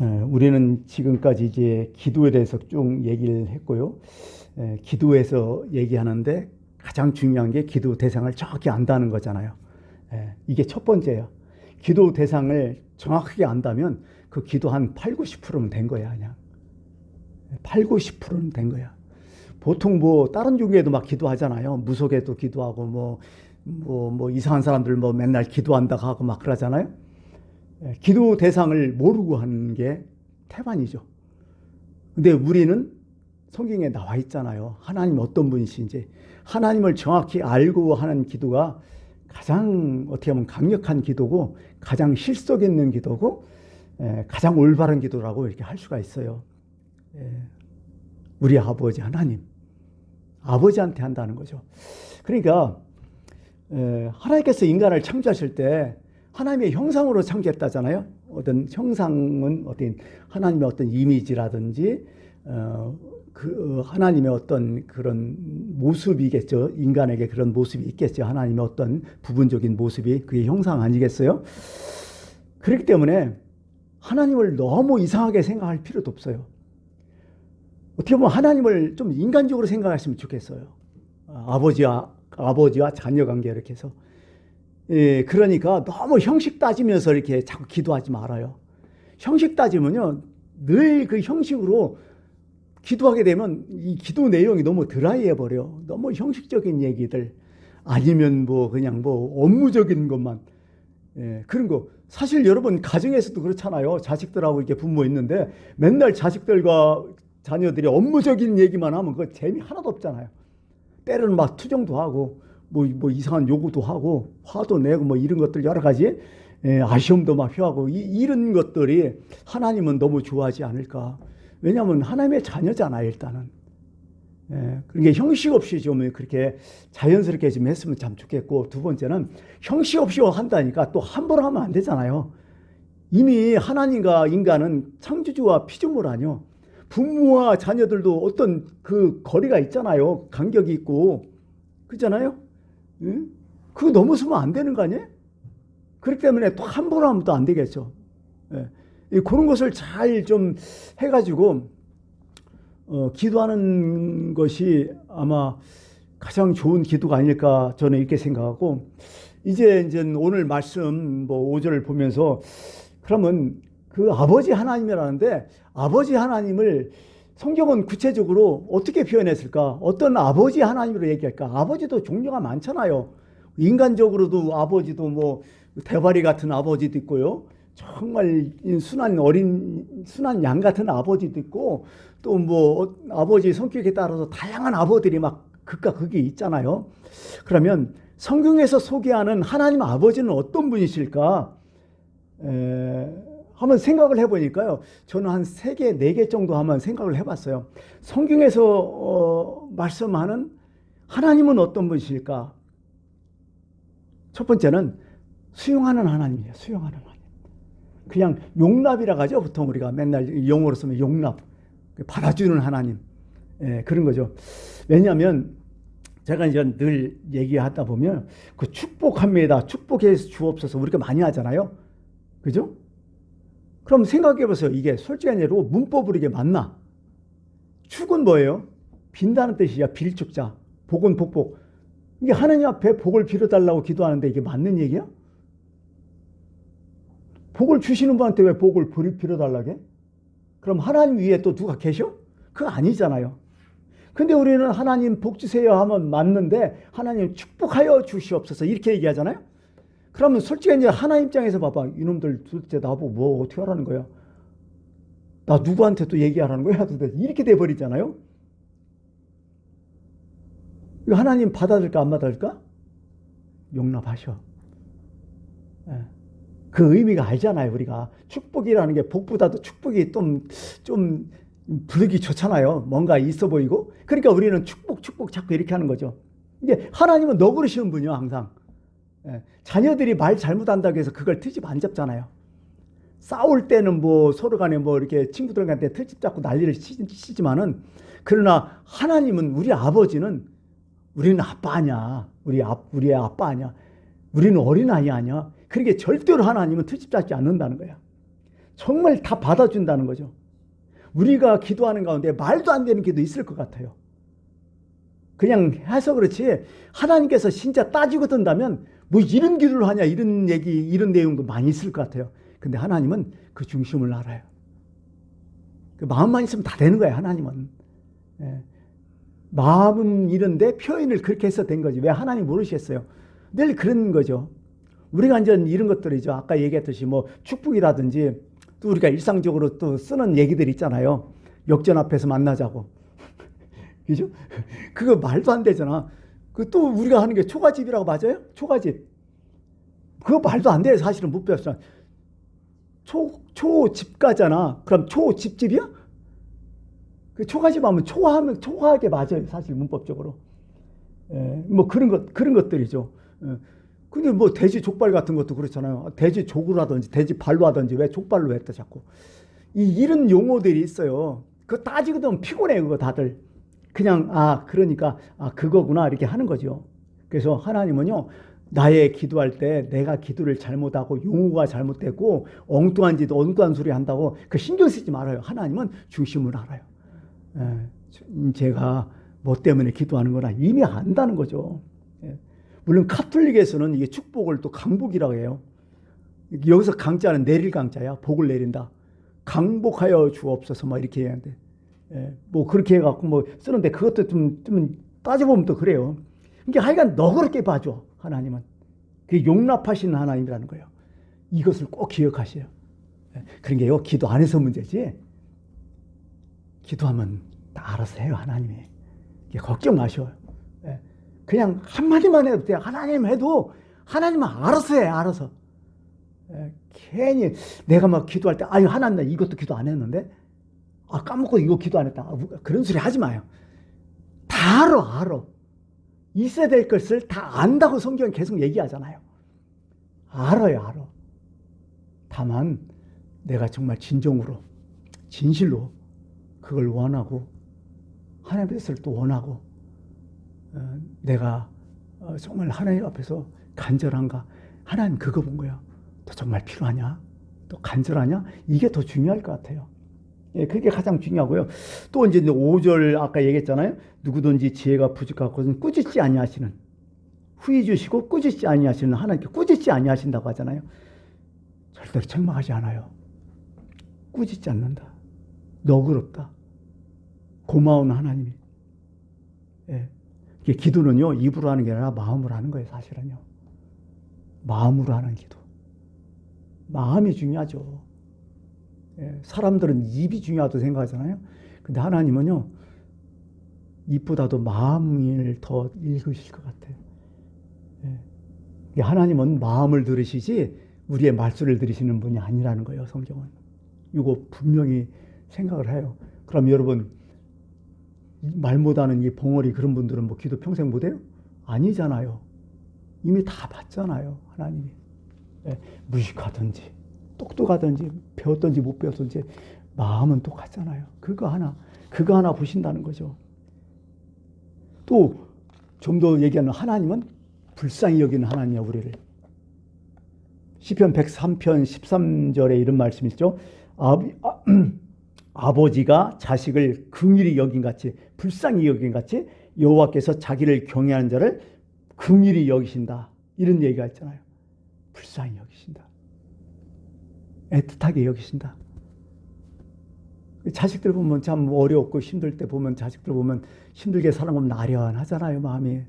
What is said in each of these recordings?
에, 우리는 지금까지 이제 기도에 대해서 쭉 얘기를 했고요. 에, 기도에서 얘기하는데 가장 중요한 게 기도 대상을 정확히 안다는 거잖아요. 에, 이게 첫 번째예요. 기도 대상을 정확하게 안다면 그 기도 한 8, 90%면 된 거야, 그냥. 8, 90%는 된 거야. 보통 뭐 다른 종교에도 막 기도하잖아요. 무속에도 기도하고 뭐, 뭐, 뭐 이상한 사람들 뭐 맨날 기도한다고 하고 막 그러잖아요. 예, 기도 대상을 모르고 하는 게 태반이죠. 근데 우리는 성경에 나와 있잖아요. 하나님 어떤 분이신지. 하나님을 정확히 알고 하는 기도가 가장 어떻게 보면 강력한 기도고 가장 실속 있는 기도고 에, 가장 올바른 기도라고 이렇게 할 수가 있어요. 에, 우리 아버지 하나님 아버지한테 한다는 거죠. 그러니까 에, 하나님께서 인간을 창조하실 때 하나님의 형상으로 창조했다잖아요. 어떤 형상은 어떤 하나님의 어떤 이미지라든지 어, 그 하나님의 어떤 그런 모습이겠죠. 인간에게 그런 모습이 있겠죠. 하나님의 어떤 부분적인 모습이 그게 형상 아니겠어요? 그렇기 때문에 하나님을 너무 이상하게 생각할 필요도 없어요. 어떻게 보면 하나님을 좀 인간적으로 생각하시면 좋겠어요. 아버지와 아버지와 자녀 관계 이렇게 해서 예, 그러니까 너무 형식 따지면서 이렇게 자꾸 기도하지 말아요. 형식 따지면요 늘 그 형식으로 기도하게 되면 이 기도 내용이 너무 드라이해 버려. 너무 형식적인 얘기들 아니면 뭐 그냥 뭐 업무적인 것만 예, 그런 거 사실 여러분 가정에서도 그렇잖아요. 자식들하고 이렇게 부모 있는데 맨날 자식들과 자녀들이 업무적인 얘기만 하면 그 재미 하나도 없잖아요. 때로는 막 투정도 하고 뭐, 뭐 이상한 요구도 하고 화도 내고 뭐 이런 것들 여러 가지 예, 아쉬움도 막 표하고 이, 이런 것들이 하나님은 너무 좋아하지 않을까. 왜냐하면 하나님의 자녀잖아요 일단은. 예, 그러니까 형식 없이 좀 그렇게 자연스럽게 좀 했으면 참 좋겠고 두 번째는 형식 없이 한다니까 또 함부로 하면 안 되잖아요. 이미 하나님과 인간은 창조주와 피조물 아니요. 부모와 자녀들도 어떤 그 거리가 있잖아요. 간격이 있고 그잖아요. 응? 그거 넘어서면 안 되는 거 아니에요? 그렇기 때문에 또 함부로 하면 또 안 되겠죠. 예. 이 그런 것을 잘 좀 해가지고 어, 기도하는 것이 아마 가장 좋은 기도가 아닐까 저는 이렇게 생각하고 이제 이제 오늘 말씀 뭐 5절을 보면서 그러면 그 아버지 하나님이라는데 아버지 하나님을 성경은 구체적으로 어떻게 표현했을까? 어떤 아버지 하나님으로 얘기할까? 아버지도 종류가 많잖아요. 인간적으로도 아버지도 뭐 대바리 같은 아버지도 있고요. 정말 순한 어린 순한 양 같은 아버지도 있고 또 뭐 아버지 성격에 따라서 다양한 아버들이 막 극과 극이 있잖아요. 그러면 성경에서 소개하는 하나님 아버지는 어떤 분이실까? 에, 한번 생각을 해보니까요. 저는 한세 개, 네개 정도 한번 생각을 해봤어요. 성경에서 어, 말씀하는 하나님은 어떤 분이실까? 첫 번째는 수용하는 하나님이에요. 수용하는 하나님. 그냥 용납이라고 하죠. 보통 우리가 맨날 용어로 쓰면 용납. 받아주는 하나님. 예, 그런 거죠. 왜냐하면 제가 이제 늘 얘기하다 보면 그 축복합니다. 축복해 주옵소서 우리가 많이 하잖아요. 그죠? 그럼 생각해 보세요. 이게 솔직한 예로 문법으로 이게 맞나? 축은 뭐예요? 빈다는 뜻이야. 빌축자. 복은 복복. 이게 하나님 앞에 복을 빌어달라고 기도하는데 이게 맞는 얘기야? 복을 주시는 분한테 왜 복을 빌어달라게? 그럼 하나님 위에 또 누가 계셔? 그거 아니잖아요. 근데 우리는 하나님 복 주세요 하면 맞는데 하나님 축복하여 주시옵소서 이렇게 얘기하잖아요. 그러면 솔직히 이제 하나님 입장에서 봐봐. 이놈들 도대체 나보고 뭐 어떻게 하라는 거야? 나 누구한테 또 얘기하라는 거야? 이렇게 돼버리잖아요. 이거 하나님 받아들까 안 받아들까? 용납하셔. 예. 그 의미가 알잖아요, 우리가. 축복이라는 게 복보다도 축복이 좀, 좀 부르기 좋잖아요. 뭔가 있어 보이고. 그러니까 우리는 축복, 축복 자꾸 이렇게 하는 거죠. 이게 하나님은 너 그러시는 분이요, 항상. 예. 자녀들이 말 잘못한다고 해서 그걸 트집 안 잡잖아요. 싸울 때는 뭐 서로 간에 뭐 이렇게 친구들한테 트집 잡고 난리를 치지만은 그러나 하나님은 우리 아버지는 우리는 아빠 아니야. 우리 아, 우리의 아빠 아니야. 우리는 어린아이 아니야. 그러니까 절대로 하나님은 트집 잡지 않는다는 거야. 정말 다 받아준다는 거죠. 우리가 기도하는 가운데 말도 안 되는 기도 있을 것 같아요. 그냥 해서 그렇지 하나님께서 진짜 따지고 든다면 뭐 이런 기도를 하냐 이런 얘기 이런 내용도 많이 있을 것 같아요. 근데 하나님은 그 중심을 알아요. 그 마음만 있으면 다 되는 거예요. 하나님은 예. 마음은 이런데 표현을 그렇게 해서 된 거지. 왜 하나님 모르시겠어요? 늘 그런 거죠. 우리가 이제 이런 것들이죠. 아까 얘기했듯이 뭐 축복이라든지 또 우리가 일상적으로 또 쓰는 얘기들 있잖아요. 역전 앞에서 만나자고. 그죠? 그거 말도 안 되잖아. 그 또 우리가 하는 게 초가집이라고 맞아요? 초가집. 그거 말도 안 돼. 사실은 못 배웠어. 초, 초집가잖아. 그럼 초집집이야? 그 초가집 하면 초하면 초하게 맞아요. 사실 문법적으로. 예, 뭐 그런 것, 그런 것들이죠. 예. 근데 뭐 돼지 족발 같은 것도 그렇잖아요. 돼지 족으로 하든지 돼지 발로 하든지 왜 족발로 했다 자꾸. 이 이런 용어들이 있어요. 그거 보면 피곤해 그거 다들. 그냥 아 그러니까 아 그거구나 이렇게 하는 거죠. 그래서 하나님은요 나의 기도할 때 내가 기도를 잘못하고 용어가 잘못되고 엉뚱한 짓 엉뚱한 소리 한다고 그 신경 쓰지 말아요. 하나님은 중심을 알아요. 예, 제가 뭐 때문에 기도하는 거나 이미 안다는 거죠. 예. 물론 카톨릭에서는 이게 축복을 또 강복이라고 해요. 여기서 강자는 내릴 강자야. 복을 내린다. 강복하여 주옵소서 막 이렇게 해야 돼. 예, 뭐 그렇게 해갖고 뭐 쓰는데 그것도 좀, 좀 따져보면 또 그래요. 그러니까 하여간 너그럽게 봐줘 하나님은. 그게 용납하시는 하나님이라는 거예요. 이것을 꼭 기억하셔요. 예, 그런 게요 기도 안에서 문제지. 기도하면 다 알아서 해요 하나님이. 이게 걱정 마셔요. 예, 그냥 한마디만 해도 돼요. 하나님 해도 하나님은 알아서 해 알아서. 예, 괜히 내가 막 기도할 때 아유 하나님 나 이것도 기도 안 했는데 아 까먹고 이거 기도 안 했다. 아, 그런 소리 하지 마요. 다 알아 알아. 있어야 될 것을 다 안다고 성경은 계속 얘기하잖아요. 알아요 알아. 다만 내가 정말 진정으로 진실로 그걸 원하고 하나님 뜻을 또 원하고 어, 내가 어, 정말 하나님 앞에서 간절한가? 하나님 그거 본 거야. 또 정말 필요하냐? 또 간절하냐? 이게 더 중요할 것 같아요. 예, 그게 가장 중요하고요. 또 이제 5절 아까 얘기했잖아요. 누구든지 지혜가 부족하고는 꾸짖지 아니하시는 후히 주시고 꾸짖지 아니하시는 하나님께 꾸짖지 아니하신다고 하잖아요. 절대로 책망하지 않아요. 꾸짖지 않는다. 너그럽다. 고마운 하나님이. 예. 기도는요, 입으로 하는 게 아니라 마음으로 하는 거예요, 사실은요. 마음으로 하는 기도. 마음이 중요하죠. 예, 사람들은 입이 중요하다고 생각하잖아요. 근데 하나님은요, 입보다도 마음을 더 읽으실 것 같아요. 예, 하나님은 마음을 들으시지 우리의 말소를 들으시는 분이 아니라는 거예요, 성경은. 이거 분명히 생각을 해요. 그럼 여러분, 말 못하는 이 벙어리 그런 분들은 뭐 기도 평생 못해요? 아니잖아요. 이미 다 봤잖아요, 하나님이. 예, 무식하든지 똑똑하든지 배웠든지 못 배웠든지 마음은 똑같잖아요. 그거 하나 그거 하나 보신다는 거죠. 또 좀 더 얘기하는 하나님은 불쌍히 여기는 하나님이야 우리를. 시편 103편 13절에 이런 말씀이 있죠. 아비, 아, 아버지가 자식을 긍휼히 여긴 같이 불쌍히 여긴 같이 여호와께서 자기를 경외하는 자를 긍휼히 여기신다. 이런 얘기가 있잖아요. 불쌍히 여기신다. 애틋하게 여기신다. 자식들 보면 참 어렵고 힘들 때 보면 자식들 보면 힘들게 살아보면 아련하잖아요, 마음이.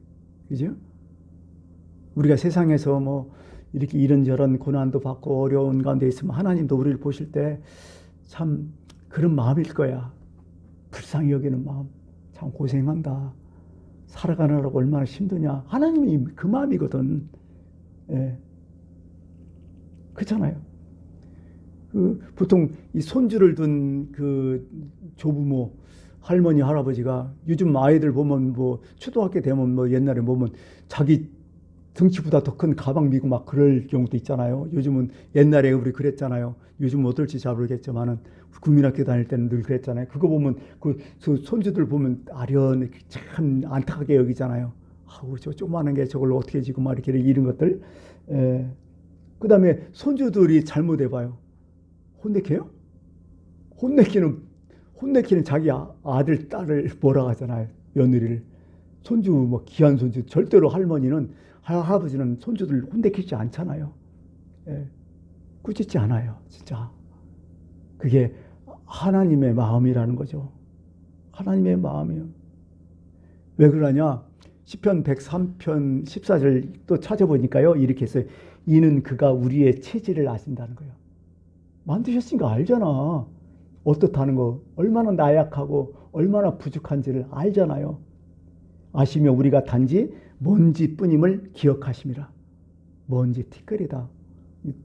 그죠? 우리가 세상에서 뭐 이렇게 이런저런 고난도 받고 어려운 가운데 있으면 하나님도 우리를 보실 때 참 그런 마음일 거야. 불쌍히 여기는 마음. 참 고생한다. 살아가느라고 얼마나 힘드냐. 하나님이 그 마음이거든. 예. 그렇잖아요. 그 보통 이 손주를 둔 그 조부모 할머니 할아버지가 요즘 아이들 보면 뭐 초등학교 되면 뭐 옛날에 보면 자기 등치보다 더 큰 가방 미고 막 그럴 경우도 있잖아요. 요즘은 옛날에 우리 그랬잖아요. 요즘 어떨지 잘 모르겠지만은 국민학교 다닐 때는 늘 그랬잖아요. 그거 보면 그 손주들 보면 아련 참 안타깝게 여기잖아요. 아우 저 조그마한 게 저걸 어떻게 지고 막 이렇게 이런 것들. 에. 그다음에 손주들이 잘못해 봐요. 혼내켜요? 혼내키는 혼내키는 자기 아- 아들 딸을 뭐라 하잖아요. 며느리를 손주 뭐 귀한 손주 절대로 할머니는 할- 할아버지는 손주들 혼내키지 않잖아요. 예. 꾸짖지 않아요. 진짜 그게 하나님의 마음이라는 거죠. 하나님의 마음이요. 왜 그러냐? 시편 103편 14절 또 찾아보니까요. 이렇게 했어요. 이는 그가 우리의 체질을 아신다는 거예요. 만드셨으니 까 알잖아. 어떻다는 거, 얼마나 나약하고 얼마나 부족한지를 알잖아요. 아시며 우리가 단지 먼지뿐임을 기억하심이라. 먼지 티끌이다.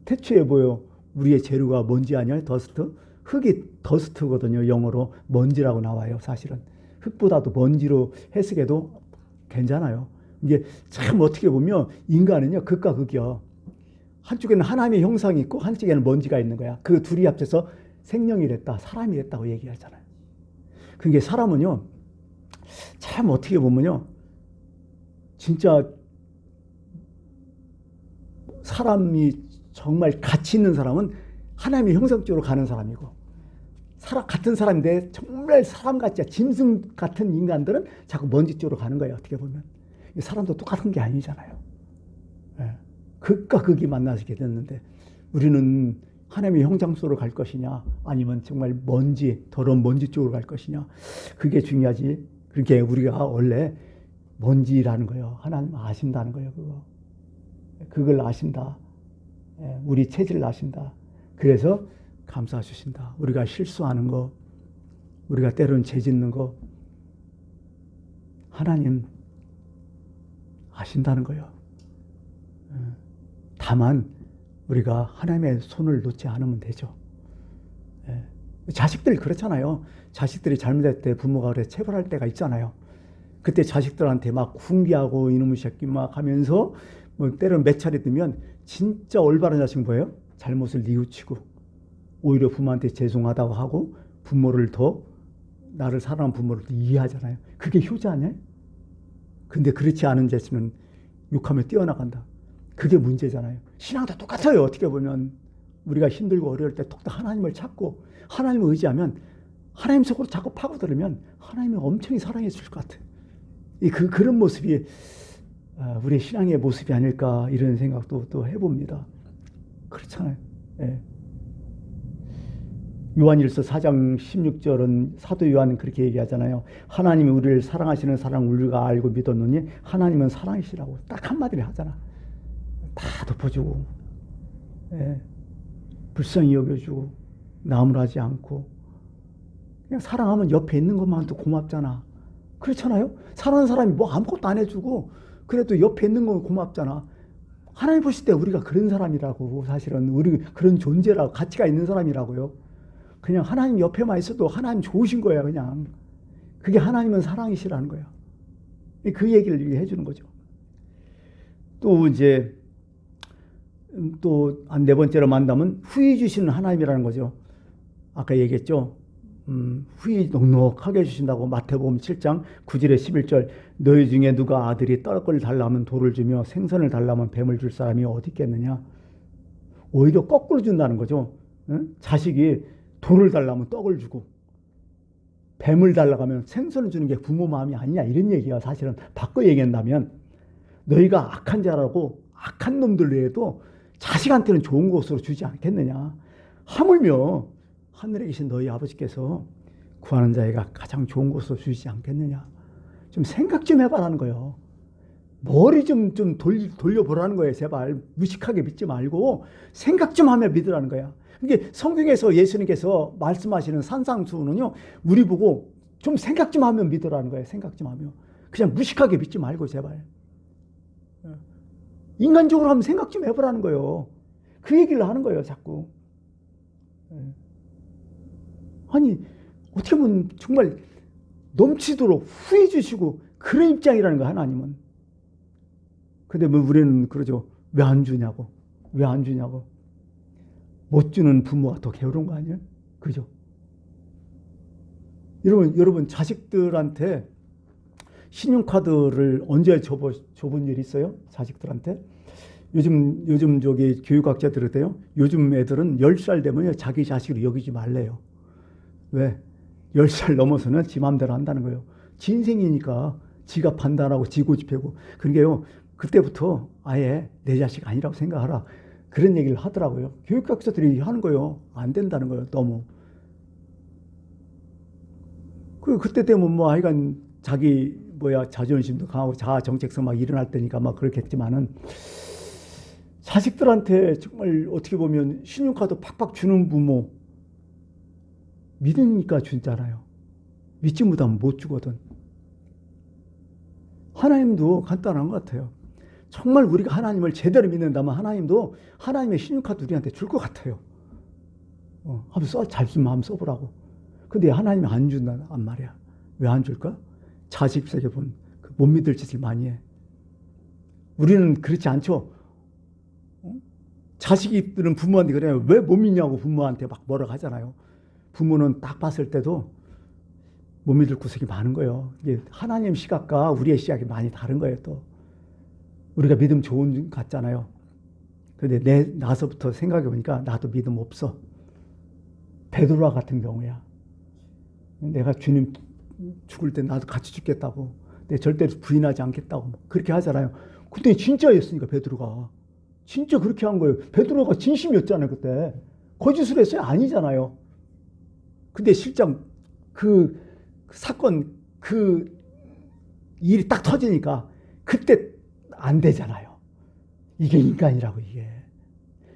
태초에 보여 우리의 재료가 먼지 아니야? 더스트? 흙이 더스트거든요. 영어로 먼지라고 나와요. 사실은 흙보다도 먼지로 해석해도 괜찮아요. 이게 참 어떻게 보면 인간은요 극과 극이요. 한쪽에는 하나님의 형상이 있고 한쪽에는 먼지가 있는 거야. 그 둘이 합쳐서 생명이 됐다, 사람이 됐다고 얘기하잖아요. 그게 사람은요 참 어떻게 보면요 진짜 사람이 정말 가치 있는 사람은 하나님의 형상 쪽으로 가는 사람이고 사람 같은 사람인데 정말 사람 같지 짐승 같은 인간들은 자꾸 먼지 쪽으로 가는 거예요. 어떻게 보면 사람도 똑같은 게 아니잖아요. 예. 극과 극이 만나게 됐는데 우리는 하나님의 속으로 갈 것이냐 아니면 정말 먼지 더러운 먼지 쪽으로 갈 것이냐 그게 중요하지. 그렇게 우리가 원래 먼지라는 거예요. 하나님 아신다는 거예요. 그거 그걸 아신다. 예, 우리 체질을 아신다. 그래서 감사 주신다. 우리가 실수하는 거, 우리가 때로는 죄 짓는 거, 하나님 아신다는 거예요. 예. 다만 우리가 하나님의 손을 놓지 않으면 되죠. 예. 자식들 그렇잖아요. 자식들이 잘못할 때 부모가 그래 체벌할 때가 있잖아요. 그때 자식들한테 막 훈계하고 이놈의 새끼 막 하면서 뭐 때로는 몇 차례 뜨면 진짜 올바른 자식 뭐예요? 잘못을 뉘우치고 오히려 부모한테 죄송하다고 하고 부모를 더 나를 사랑하는 부모를 더 이해하잖아요. 그게 효자 아니에요? 근데 그렇지 않은 자식은 욕하며 뛰어나간다. 그게 문제잖아요. 신앙도 똑같아요. 어떻게 보면 우리가 힘들고 어려울 때 톡톡 하나님을 찾고 하나님을 의지하면 하나님 속으로 자꾸 파고들으면 하나님이 엄청 사랑해 줄 것 같아요. 이 그, 그런 모습이 아, 우리의 신앙의 모습이 아닐까 이런 생각도 또 해봅니다. 그렇잖아요. 예. 요한일서 4장 16절은 사도 요한은 그렇게 얘기하잖아요. 하나님이 우리를 사랑하시는 사랑 우리가 알고 믿었느니 하나님은 사랑이시라고 딱 한마디를 하잖아. 다 덮어주고 예. 불쌍히 여겨주고 나무라지 않고 그냥 사랑하면 옆에 있는 것만도 고맙잖아. 그렇잖아요. 사랑하는 사람이 뭐 아무것도 안 해주고 그래도 옆에 있는 건 고맙잖아. 하나님 보실 때 우리가 그런 사람이라고 사실은 우리 그런 존재라고 가치가 있는 사람이라고요. 그냥 하나님 옆에만 있어도 하나님 좋으신 거야 그냥. 그게 하나님은 사랑이시라는 거야. 그 얘기를 해주는 거죠. 또 이제 또 한 네 번째로 만나면 후히 주시는 하나님이라는 거죠. 아까 얘기했죠. 음, 후히 넉넉하게 해주신다고 마태복음 7장 9절에 11절 너희 중에 누가 아들이 떡을 달라면 돌을 주며 생선을 달라면 뱀을 줄 사람이 어디 있겠느냐 오히려 거꾸로 준다는 거죠 응? 자식이 돌을 달라면 떡을 주고 뱀을 달라고 하면 생선을 주는 게 부모 마음이 아니냐 이런 얘기가 사실은 바꿔 얘기한다면 너희가 악한 자라고 악한 놈들 외에도 자식한테는 좋은 것으로 주지 않겠느냐 하물며 하늘에 계신 너희 아버지께서 구하는 자에게 가장 좋은 것으로 주시지 않겠느냐. 좀 생각 좀 해봐라는 거예요. 머리 좀, 좀 돌, 돌려보라는 거예요. 제발. 무식하게 믿지 말고 생각 좀 하며 믿으라는 거야. 이게 성경에서 예수님께서 말씀하시는 산상수는요, 우리 보고 좀 생각 좀 하며 믿으라는 거예요. 생각 좀 하며. 그냥 무식하게 믿지 말고 제발. 인간적으로 하면 생각 좀 해보라는 거예요. 그 얘기를 하는 거예요, 자꾸. 아니 어떻게 보면 정말 넘치도록 후해 주시고 그런 입장이라는 거 하나님은. 근데 뭐 우리는 그러죠. 왜 안 주냐고. 왜 안 주냐고. 못 주는 부모가 더 게으른 거 아니에요? 그죠? 여러분, 여러분 자식들한테 신용카드를 언제 줘보, 줘본 일 있어요? 자식들한테? 요즘 요즘 저기 교육학자들한테요. 요즘 애들은 10살 되면요. 자기 자식을 여기지 말래요. 왜? 10살 넘어서는 지 마음대로 한다는 거예요. 지 인생이니까 지가 판단하고 지 고집하고 그러게요. 그때부터 아예 내 자식 아니라고 생각하라. 그런 얘기를 하더라고요. 교육학자들이 하는 거예요. 안 된다는 거예요. 너무. 그 그때 되면 뭐 하여간 자기 뭐야 자존심도 강하고 자아 정체성 막 일어날 때니까 막 그렇겠지만은 자식들한테 정말 어떻게 보면 신용카드 팍팍 주는 부모 믿으니까 주잖아요. 믿지 못하면 못 주거든. 하나님도 간단한 것 같아요. 정말 우리가 하나님을 제대로 믿는다면 하나님도 하나님의 신용카드 우리한테 줄 것 같아요. 어, 한번 써, 잘 쓰면 한번 써보라고. 근데 하나님이 안 준단 말이야. 왜 안 줄까? 자식 세계 본못 믿을 짓을 많이 해. 우리는 그렇지 않죠. 어? 자식이들은 부모한테 그래요. 왜 못 믿냐고 부모한테 막 뭐라 하잖아요. 부모는 딱 봤을 때도 못 믿을 구석이 많은 거예요. 이게 하나님 시각과 우리의 시각이 많이 다른 거예요. 또 우리가 믿음 좋은 것 같잖아요. 근데 내 나서부터 생각해 보니까 나도 믿음 없어. 베드로와 같은 경우야. 내가 주님 죽을 때 나도 같이 죽겠다고. 내 절대로 부인하지 않겠다고. 그렇게 하잖아요. 그때 진짜였으니까 베드로가. 진짜 그렇게 한 거예요. 베드로가 진심이었잖아요, 그때. 거짓을 했어요? 아니잖아요. 근데 실장 그, 그 사건 그 일이 딱 터지니까 그때 안 되잖아요. 이게 인간이라고 이게.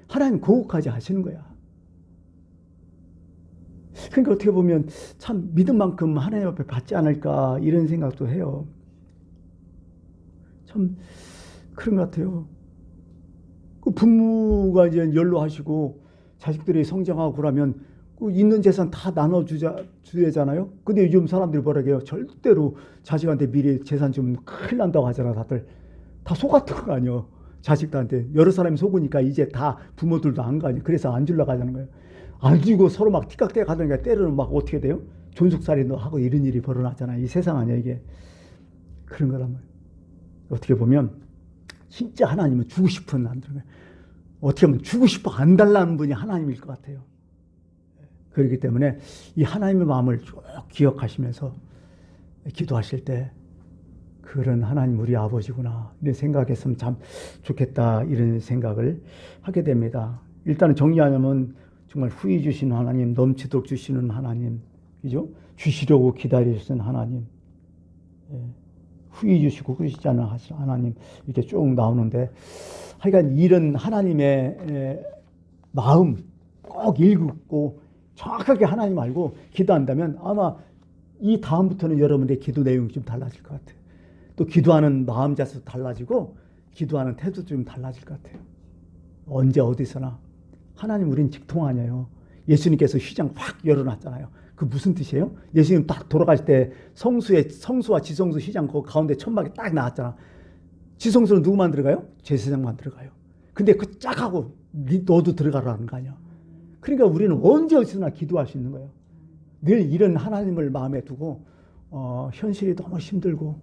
하나님 고혹하지 하시는 거야. 그러니까 어떻게 보면 참 믿음만큼 하나님 앞에 받지 않을까 이런 생각도 해요. 참 그런 것 같아요. 그 부모가 이제 연로하시고 자식들이 성장하고 그러면 그 있는 재산 다 나눠주자 주잖아요. 근데 요즘 사람들이 뭐라 해요? 절대로 자식한테 미래 재산 주면 큰일 난다고 하잖아, 다들. 다 속았던 거 아니요. 자식들한테 여러 사람이 속으니까 이제 다 부모들도 안 가니. 그래서 안 줄라 가자는 거예요. 안 주고 서로 막 티깍대 가다니까 때로는 막 어떻게 돼요? 존속살인도 하고 이런 일이 벌어나잖아. 이 세상 아니야 이게. 그런 말이에요. 어떻게 보면 진짜 하나님은 주고 싶은 안 거예요. 어떻게 보면 주고 싶어 안 달라는 분이 하나님일 것 같아요. 그렇기 때문에 이 하나님의 마음을 쭉 기억하시면서 기도하실 때 그런 하나님 우리 아버지구나 이런 생각했으면 참 좋겠다 이런 생각을 하게 됩니다. 일단은 정리하면 정말 후히 주시는 하나님, 넘치도록 주시는 하나님, 그죠? 주시려고 기다리시는 하나님, 예. 후히 주시고 그러시지 않은 하나님 이렇게 쭉 나오는데 하여간 이런 하나님의 에, 마음 꼭 읽고 정확하게 하나님 알고 기도한다면 아마 이 다음부터는 여러분의 기도 내용이 좀 달라질 것 같아요. 또 기도하는 마음 자세도 달라지고 기도하는 태도도 좀 달라질 것 같아요. 언제 어디서나 하나님 우린 직통 아니에요. 예수님께서 휘장 확 열어놨잖아요. 그 무슨 뜻이에요? 예수님 딱 돌아가실 때 성수의 성수와 지성수 휘장 그 가운데 천막이 딱 나왔잖아. 지성수는 누구만 들어가요? 제사장만 들어가요. 근데 그 짝하고 너도 들어가라는 거 아니야. 그러니까 우리는 언제 어디서나 기도할 수 있는 거예요. 늘 이런 하나님을 마음에 두고 어, 현실이 너무 힘들고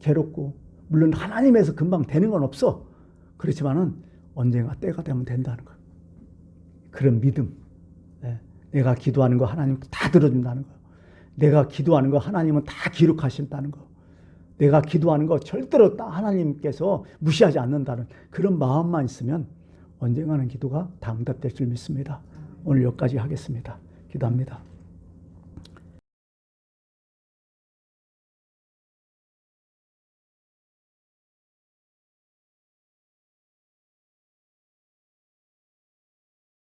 괴롭고 물론 하나님에서 금방 되는 건 없어. 그렇지만은 언젠가 때가 되면 된다는 거. 그런 믿음. 네. 내가 기도하는 거 하나님 다 들어준다는 거. 내가 기도하는 거 하나님은 다 기록하신다는 거. 내가 기도하는 거 절대로 하나님께서 무시하지 않는다는 그런 마음만 있으면 언젠가는 기도가 다 응답될 줄 믿습니다. 오늘 여기까지 하겠습니다. 기도합니다.